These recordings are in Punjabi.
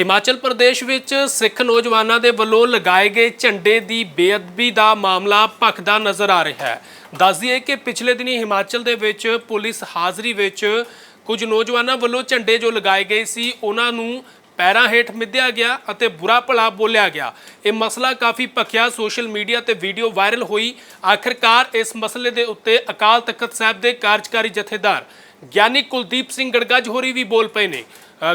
ਹਿਮਾਚਲ ਪ੍ਰਦੇਸ਼ ਵਿੱਚ ਸਿੱਖ ਨੌਜਵਾਨਾਂ ਦੇ ਵੱਲੋਂ ਲਗਾਏ ਗਏ ਝੰਡੇ ਦੀ ਬੇਅਦਬੀ ਦਾ ਮਾਮਲਾ ਭਖਦਾ ਨਜ਼ਰ ਆ ਰਿਹਾ ਹੈ। ਦੱਸ ਦਈਏ ਕਿ ਪਿਛਲੇ ਦਿਨੀ ਹਿਮਾਚਲ ਦੇ ਵਿੱਚ ਪੁਲਿਸ ਹਾਜ਼ਰੀ ਵਿੱਚ ਕੁਝ ਨੌਜਵਾਨਾਂ ਵੱਲੋਂ ਝੰਡੇ ਜੋ ਲਗਾਏ ਗਏ ਸੀ, ਉਹਨਾਂ ਨੂੰ ਪੈਰਾਂ ਹੇਠ ਮਿੱਧਿਆ ਗਿਆ ਅਤੇ ਬੁਰਾ ਭਲਾ ਬੋਲਿਆ ਗਿਆ। ਇਹ ਮਸਲਾ ਕਾਫੀ ਭਖਿਆ ਸੋਸ਼ਲ ਮੀਡੀਆ ਤੇ ਵੀਡੀਓ ਵਾਇਰਲ ਹੋਈ। ਆਖਿਰਕਾਰ ਇਸ ਮਸਲੇ ਦੇ ਉੱਤੇ ਅਕਾਲ ਤਖਤ ਸਾਹਿਬ ਦੇ ਕਾਰਜਕਾਰੀ ਜਥੇਦਾਰ ਗਿਆਨੀ ਕੁਲਦੀਪ ਸਿੰਘ ਗੜਗੱਜ ਹੋਰੀ ਵੀ ਬੋਲ ਪਏ ਨੇ।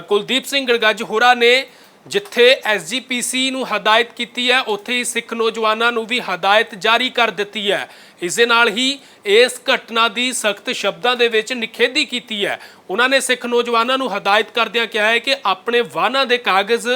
ਕੁਲਦੀਪ ਸਿੰਘ ਗੜਗੱਜ ਹੋਰਾ ਨੇ ਜਿੱਥੇ ਐਸਜੀਪੀਸੀ ਨੂੰ ਹਦਾਇਤ ਕੀਤੀ ਹੈ, ਉੱਥੇ ਹੀ ਸਿੱਖ ਨੌਜਵਾਨਾਂ ਨੂੰ ਵੀ ਹਦਾਇਤ ਜਾਰੀ ਕਰ ਦਿੱਤੀ ਹੈ। ਇਸ ਦੇ ਨਾਲ ਹੀ ਇਸ ਘਟਨਾ ਦੀ ਸਖਤ ਸ਼ਬਦਾਂ ਦੇ ਵਿੱਚ ਨਿਖੇਧੀ ਕੀਤੀ ਹੈ। ਉਹਨਾਂ ਨੇ ਸਿੱਖ ਨੌਜਵਾਨਾਂ ਨੂੰ ਹਦਾਇਤ ਕਰਦਿਆਂ ਕਿਹਾ ਹੈ ਕਿ ਆਪਣੇ ਵਾਹਨਾਂ ਦੇ ਕਾਗਜ਼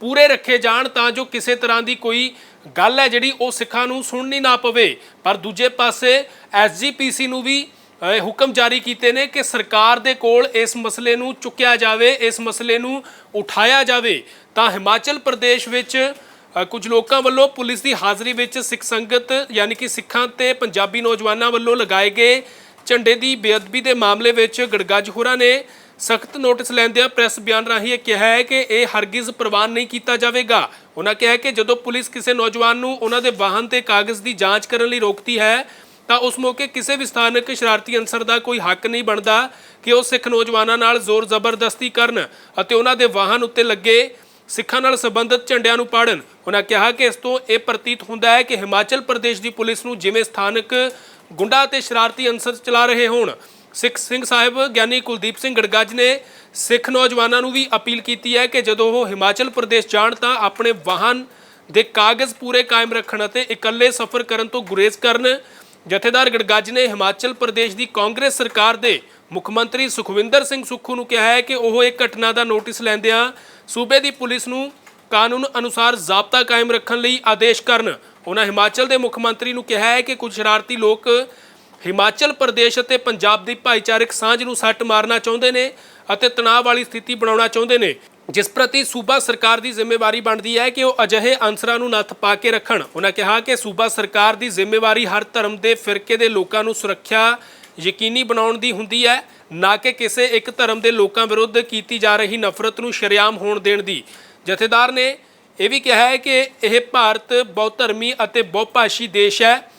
ਪੂਰੇ ਰੱਖੇ ਜਾਣ ਤਾਂ ਜੋ ਕਿਸੇ ਤਰ੍ਹਾਂ ਦੀ ਕੋਈ ਗੱਲ ਹੈ ਜਿਹੜੀ ਉਹ ਸਿੱਖਾਂ ਨੂੰ ਸੁਣਨੀ ਨਾ ਪਵੇ। ਪਰ ਦੂਜੇ ਪਾਸੇ ਐਸਜੀਪੀਸੀ ਨੂੰ ਵੀ ਇਹ ਹੁਕਮ ਜਾਰੀ ਕੀਤੇ ਨੇ ਕਿ ਸਰਕਾਰ ਦੇ ਕੋਲ ਇਸ ਮਸਲੇ ਨੂੰ ਚੁੱਕਿਆ ਜਾਵੇ, ਇਸ ਮਸਲੇ ਨੂੰ ਉਠਾਇਆ ਜਾਵੇ, ਤਾਂ ਹਿਮਾਚਲ ਪ੍ਰਦੇਸ਼ ਵਿੱਚ ਕੁਝ ਲੋਕਾਂ ਵੱਲੋਂ ਪੁਲਿਸ ਦੀ ਹਾਜ਼ਰੀ ਵਿੱਚ ਸਿੱਖ ਸੰਗਤ ਯਾਨੀ ਕਿ ਸਿੱਖਾਂ ਤੇ ਪੰਜਾਬੀ ਨੌਜਵਾਨਾਂ ਵੱਲੋਂ ਲਗਾਏ ਗਏ ਝੰਡੇ ਦੀ ਬੇਅਦਬੀ ਦੇ ਮਾਮਲੇ ਵਿੱਚ ਗੜਗੱਜ ਹੋਰਾਂ ਨੇ ਸਖਤ ਨੋਟਿਸ ਲੈਂਦਿਆਂ ਪ੍ਰੈਸ ਬਿਆਨ ਰਾਹੀਂ ਇਹ ਕਿਹਾ ਹੈ ਕਿ ਇਹ ਹਰਗਿਜ਼ ਪ੍ਰਵਾਨ ਨਹੀਂ ਕੀਤਾ ਜਾਵੇਗਾ। ਉਹਨਾਂ ਕਿਹਾ ਕਿ ਜਦੋਂ ਪੁਲਿਸ ਕਿਸੇ ਨੌਜਵਾਨ ਨੂੰ ਉਹਨਾਂ ਦੇ ਵਾਹਨ ਤੇ ਕਾਗਜ਼ ਦੀ ਜਾਂਚ ਕਰਨ ਲਈ ਰੋਕਦੀ ਹੈ ਤਾਂ ਉਸ ਮੌਕੇ ਕਿਸੇ ਵੀ ਸਥਾਨਕ ਸ਼ਰਾਰਤੀ ਅਨਸਰ ਦਾ ਕੋਈ ਹੱਕ ਨਹੀਂ ਬਣਦਾ ਕਿ ਉਹ ਸਿੱਖ ਨੌਜਵਾਨਾਂ ਨਾਲ ਜ਼ੋਰ ਜ਼ਬਰਦਸਤੀ ਕਰਨ ਅਤੇ ਉਹਨਾਂ ਦੇ ਵਾਹਨ ਉੱਤੇ ਲੱਗੇ ਸਿੱਖਾਂ ਨਾਲ ਸੰਬੰਧਿਤ ਝੰਡਿਆਂ ਨੂੰ ਪਾੜਨ। ਉਹਨਾਂ ਕਿਹਾ ਕਿ ਇਸ ਤੋਂ ਇਹ ਪ੍ਰਤੀਤ ਹੁੰਦਾ ਹੈ ਕਿ ਹਿਮਾਚਲ ਪ੍ਰਦੇਸ਼ ਦੀ ਪੁਲਿਸ ਨੂੰ ਜਿਵੇਂ ਸਥਾਨਕ ਗੁੰਡਾ ਤੇ ਸ਼ਰਾਰਤੀ ਅਨਸਰ ਚਲਾ ਰਹੇ ਹੋਣ, ਸਿੱਖ ਸਿੰਘ ਸਾਹਿਬ ਗਿਆਨੀ ਕੁਲਦੀਪ ਸਿੰਘ ਗੜਗੱਜ ਨੇ ਸਿੱਖ ਨੌਜਵਾਨਾਂ ਨੂੰ ਵੀ ਅਪੀਲ ਕੀਤੀ ਹੈ ਕਿ ਜਦੋਂ ਉਹ ਹਿਮਾਚਲ ਪ੍ਰਦੇਸ਼ ਜਾਣ ਤਾਂ ਆਪਣੇ ਵਾਹਨ ਦੇ ਕਾਗਜ਼ ਪੂਰੇ ਕਾਇਮ ਰੱਖਣ ਅਤੇ ਇਕੱਲੇ ਸਫ਼ਰ ਕਰਨ ਤੋਂ ਗੁਰੇਜ਼ ਕਰਨ। ਜਥੇਦਾਰ ਗੜਗੱਜ ਨੇ ਹਿਮਾਚਲ ਪ੍ਰਦੇਸ਼ ਦੀ ਕਾਂਗਰਸ ਸਰਕਾਰ ਦੇ ਮੁੱਖ ਮੰਤਰੀ ਸੁਖਵਿੰਦਰ ਸਿੰਘ ਸੁੱਖੂ ਨੂੰ ਕਿਹਾ ਹੈ ਕਿ ਉਹ ਇਹ ਘਟਨਾ ਦਾ ਨੋਟਿਸ ਲੈਂਦਿਆਂ ਸੂਬੇ ਦੀ ਪੁਲਿਸ ਨੂੰ ਕਾਨੂੰਨ ਅਨੁਸਾਰ ਜ਼ਾਬਤਾ ਕਾਇਮ ਰੱਖਣ ਲਈ ਆਦੇਸ਼ ਕਰਨ। ਉਹਨਾਂ ਹਿਮਾਚਲ ਦੇ ਮੁੱਖ ਮੰਤਰੀ ਨੂੰ ਕਿਹਾ ਹੈ ਕਿ ਕੁਝ ਸ਼ਰਾਰਤੀ ਲੋਕ ਹਿਮਾਚਲ ਪ੍ਰਦੇਸ਼ ਅਤੇ ਪੰਜਾਬ ਦੀ ਭਾਈਚਾਰਕ ਸਾਂਝ ਨੂੰ ਸੱਟ ਮਾਰਨਾ ਚਾਹੁੰਦੇ ਨੇ ਅਤੇ ਤਣਾਅ ਵਾਲੀ ਸਥਿਤੀ ਬਣਾਉਣਾ ਚਾਹੁੰਦੇ ਨੇ। ਜਿਸ ਪ੍ਰਤੀ ਸੂਬਾ ਸਰਕਾਰ ਦੀ ਜ਼ਿੰਮੇਵਾਰੀ ਬਣਦੀ ਹੈ ਕਿ ਉਹ ਅਜਿਹੇ ਅਨਸਰਾਂ ਨੂੰ ਨੱਥ ਪਾ ਕੇ ਰੱਖਣ। ਉਹਨਾਂ ਕਿਹਾ ਕਿ ਸੂਬਾ ਸਰਕਾਰ ਦੀ ਜ਼ਿੰਮੇਵਾਰੀ ਹਰ ਧਰਮ ਦੇ ਫਿਰਕੇ ਦੇ ਲੋਕਾਂ ਨੂੰ ਸੁਰੱਖਿਆ ਯਕੀਨੀ ਬਣਾਉਣ ਦੀ ਹੁੰਦੀ ਹੈ, ਨਾ ਕਿ ਕਿਸੇ ਇੱਕ ਧਰਮ ਦੇ ਲੋਕਾਂ ਵਿਰੁੱਧ ਕੀਤੀ ਜਾ ਰਹੀ ਨਫ਼ਰਤ ਨੂੰ ਸ਼ਰੇਆਮ ਹੋਣ ਦੇਣ ਦੀ। ਜਥੇਦਾਰ ਨੇ ਇਹ ਵੀ ਕਿਹਾ ਹੈ ਕਿ ਇਹ ਭਾਰਤ ਬਹੁਧਰਮੀ ਅਤੇ ਬਹੁਭਾਸ਼ੀ ਦੇਸ਼ ਹੈ,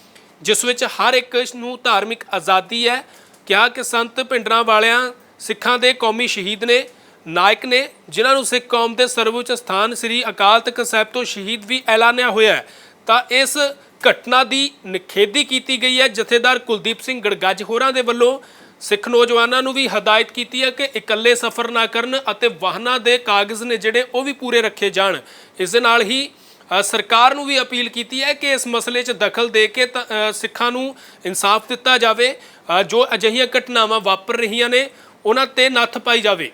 ਜਿਸ ਵਿੱਚ ਹਰ ਇੱਕ ਨੂੰ ਧਾਰਮਿਕ ਆਜ਼ਾਦੀ ਹੈ। ਕਿਹਾ ਕਿ ਸੰਤ ਭਿੰਡਰਾਂ ਵਾਲਿਆਂ ਸਿੱਖਾਂ ਦੇ ਕੌਮੀ ਸ਼ਹੀਦ ਨੇ ਨਾਇਕ ਨੇ ਜਿਨ੍ਹਾਂ ਨੂੰ ਸਿੱਖ ਕੌਮ ਦੇ ਸਰਵਉੱਚ ਸਥਾਨ ਸ੍ਰੀ ਅਕਾਲ ਤਖਤ ਸਾਹਿਬ ਤੋਂ ਸ਼ਹੀਦ ਵੀ ਐਲਾਨਿਆ ਹੋਇਆ ਹੈ ਤਾਂ ਇਸ ਘਟਨਾ ਦੀ ਨਿਖੇਧੀ ਕੀਤੀ ਗਈ ਹੈ। ਜਥੇਦਾਰ ਕੁਲਦੀਪ ਸਿੰਘ ਗੜਗੱਜ ਹੋਰਾਂ ਦੇ ਵੱਲੋਂ ਸਿੱਖ ਨੌਜਵਾਨਾਂ ਨੂੰ ਵੀ ਹਦਾਇਤ ਕੀਤੀ ਹੈ ਕਿ ਇਕੱਲੇ ਸਫ਼ਰ ਨਾ ਕਰਨ ਅਤੇ ਵਾਹਨਾਂ ਦੇ ਕਾਗਜ਼ ਨੇ ਜਿਹੜੇ ਉਹ ਵੀ ਪੂਰੇ ਰੱਖੇ ਜਾਣ। ਇਸ ਦੇ ਨਾਲ ਹੀ ਸਰਕਾਰ ਨੂੰ ਵੀ ਅਪੀਲ ਕੀਤੀ ਹੈ ਕਿ ਇਸ ਮਸਲੇ 'ਚ ਦਖਲ ਦੇ ਕੇ ਤਾਂ, ਸਿੱਖਾਂ ਨੂੰ ਇਨਸਾਫ ਦਿੱਤਾ ਜਾਵੇ। ਜੋ ਅਜਿਹੀਆਂ ਘਟਨਾਵਾਂ ਵਾਪਰ ਰਹੀਆਂ ਨੇ ਉਹਨਾਂ ਤੇ ਨੱਥ ਪਾਈ ਜਾਵੇ।